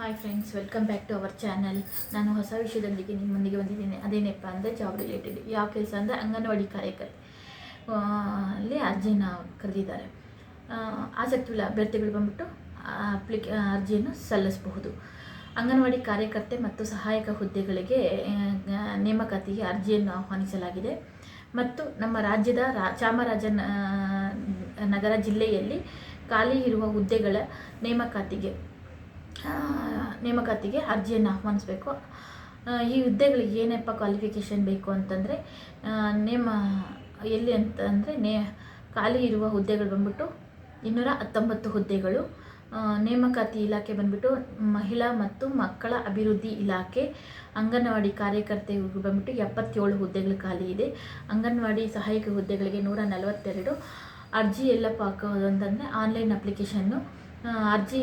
Hi friends welcome back to our channel ನಾನು ಹೊಸ ವಿಷಯದೊಂದಿಗೆ ನಿಮ್ಮ ಮುಂದಿಗೆ ಬಂದಿದ್ದೀನಿ. ಅದೇನಪ್ಪ ಅಂದರೆ ಜಾಬ್ ರಿಲೇಟೆಡ್ ಯಾವ ಕೆಲಸ ಅಂದರೆ ಅಂಗನವಾಡಿ ಕಾರ್ಯಕರ್ತೆ ಅಲ್ಲಿ ಅರ್ಜಿನ ಕರೆದಿದ್ದಾರೆ. ಆಸಕ್ತಿ ಉಳ್ಳ ಅಭ್ಯರ್ಥಿಗಳು ಬಂದ್ಬಿಟ್ಟು ಅಪ್ಲಿಕೆ ಅರ್ಜಿಯನ್ನು ಸಲ್ಲಿಸಬಹುದು. ಅಂಗನವಾಡಿ ಕಾರ್ಯಕರ್ತೆ ಮತ್ತು ಸಹಾಯಕ ಹುದ್ದೆಗಳಿಗೆ ನೇಮಕಾತಿಗೆ ಅರ್ಜಿಯನ್ನು ಆಹ್ವಾನಿಸಲಾಗಿದೆ. ಮತ್ತು ನಮ್ಮ ರಾಜ್ಯದ ರಾ, ಚಾಮರಾಜನ ನಗರ ಜಿಲ್ಲೆಯಲ್ಲಿ ಖಾಲಿ ಇರುವ ಹುದ್ದೆಗಳ ನೇಮಕಾತಿಗೆ ನೇಮಕಾತಿಗೆ ಅರ್ಜಿಯನ್ನು ಆಹ್ವಾನಿಸಬೇಕು. ಈ ಹುದ್ದೆಗಳಿಗೆ ಏನಪ್ಪ ಕ್ವಾಲಿಫಿಕೇಷನ್ ಬೇಕು ಅಂತಂದರೆ ನೇಮ, ಎಲ್ಲಿ ಅಂತಂದರೆ ನೇ, ಖಾಲಿ ಇರುವ ಹುದ್ದೆಗಳು ಬಂದ್ಬಿಟ್ಟು ಇನ್ನೂರ ಹತ್ತೊಂಬತ್ತು ಹುದ್ದೆಗಳು ನೇಮಕಾತಿ ಇಲಾಖೆ ಬಂದ್ಬಿಟ್ಟು ಮಹಿಳಾ ಮತ್ತು ಮಕ್ಕಳ ಅಭಿವೃದ್ಧಿ ಇಲಾಖೆ, ಅಂಗನವಾಡಿ ಕಾರ್ಯಕರ್ತೆ ಬಂದ್ಬಿಟ್ಟು ಎಪ್ಪತ್ತೇಳು ಹುದ್ದೆಗಳು ಖಾಲಿ ಇದೆ. ಅಂಗನವಾಡಿ ಸಹಾಯಕ ಹುದ್ದೆಗಳಿಗೆ ನೂರ ನಲವತ್ತೆರಡು. ಅರ್ಜಿ ಎಲ್ಲಪ್ಪ ಹಾಕೋದು ಅಂತಂದರೆ ಆನ್ಲೈನ್ ಅಪ್ಲಿಕೇಶನ್ನು ಅರ್ಜಿ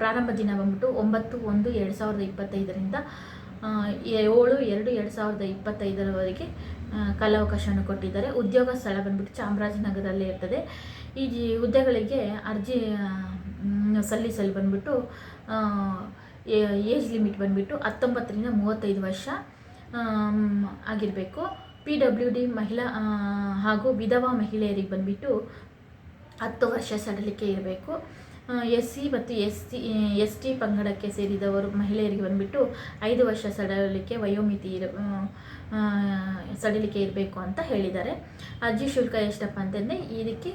ಪ್ರಾರಂಭ ದಿನ ಬಂದ್ಬಿಟ್ಟು ಒಂಬತ್ತು ಒಂದು ಎರಡು ಸಾವಿರದ ಇಪ್ಪತ್ತೈದರಿಂದ ಏಳು ಎರಡು ಎರಡು ಸಾವಿರದ ಇಪ್ಪತ್ತೈದರವರೆಗೆ ಕಾಲಾವಕಾಶವನ್ನು ಕೊಟ್ಟಿದ್ದಾರೆ. ಉದ್ಯೋಗ ಸ್ಥಳ ಬಂದ್ಬಿಟ್ಟು ಚಾಮರಾಜನಗರದಲ್ಲೇ ಇರ್ತದೆ. ಈ ಹುದ್ದೆಗಳಿಗೆ ಅರ್ಜಿ ಸಲ್ಲಿಸಲು ಬಂದ್ಬಿಟ್ಟು ಏಜ್ ಲಿಮಿಟ್ ಬಂದ್ಬಿಟ್ಟು ಹತ್ತೊಂಬತ್ತರಿಂದ ಮೂವತ್ತೈದು ವರ್ಷ ಆಗಿರಬೇಕು. ಪಿ ಡಬ್ಲ್ಯೂ ಡಿ ಮಹಿಳಾ ಹಾಗೂ ವಿಧವಾ ಮಹಿಳೆಯರಿಗೆ ಬಂದ್ಬಿಟ್ಟು ಹತ್ತು ವರ್ಷ ಸಡಲಿಕೆ ಇರಬೇಕು. ಎಸ್ ಸಿ ಮತ್ತು ಎಸ್ ಸಿ ಎಸ್ ಟಿ ಪಂಗಡಕ್ಕೆ ಸೇರಿದವರು ಮಹಿಳೆಯರಿಗೆ ಬಂದುಬಿಟ್ಟು ಐದು ವರ್ಷ ಸಡಲಿಕೆ ವಯೋಮಿತಿ ಇರ ಸಡಿಲಿಕೆ ಇರಬೇಕು ಅಂತ ಹೇಳಿದ್ದಾರೆ. ಅರ್ಜಿ ಶುಲ್ಕ ಎಷ್ಟಪ್ಪ ಅಂತಂದರೆ ಇದಕ್ಕೆ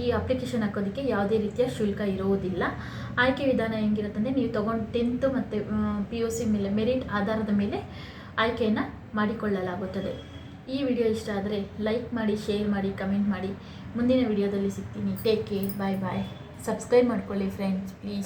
ಈ ಅಪ್ಲಿಕೇಶನ್ ಹಾಕೋದಕ್ಕೆ ಯಾವುದೇ ರೀತಿಯ ಶುಲ್ಕ ಇರುವುದಿಲ್ಲ ಆಯ್ಕೆ ವಿಧಾನ ಹೆಂಗಿರುತ್ತಂದರೆ ನೀವು ತೊಗೊಂಡು ಟೆಂತ್ ಮತ್ತು ಪಿ ಯು ಸಿ ಮೇಲೆ ಮೆರಿಟ್ ಆಧಾರದ ಮೇಲೆ ಆಯ್ಕೆಯನ್ನು ಮಾಡಿಕೊಳ್ಳಲಾಗುತ್ತದೆ. ಈ ವಿಡಿಯೋ ಇಷ್ಟ ಆದರೆ ಲೈಕ್ ಮಾಡಿ ಶೇರ್ ಮಾಡಿ ಕಮೆಂಟ್ ಮಾಡಿ. ಮುಂದಿನ ವಿಡಿಯೋದಲ್ಲಿ ಸಿಗ್ತೀನಿ. Take care bye bye subscribe ಮಾಡ್ಕೊಳ್ಳಿ ಫ್ರೆಂಡ್ಸ್ ಪ್ಲೀಸ್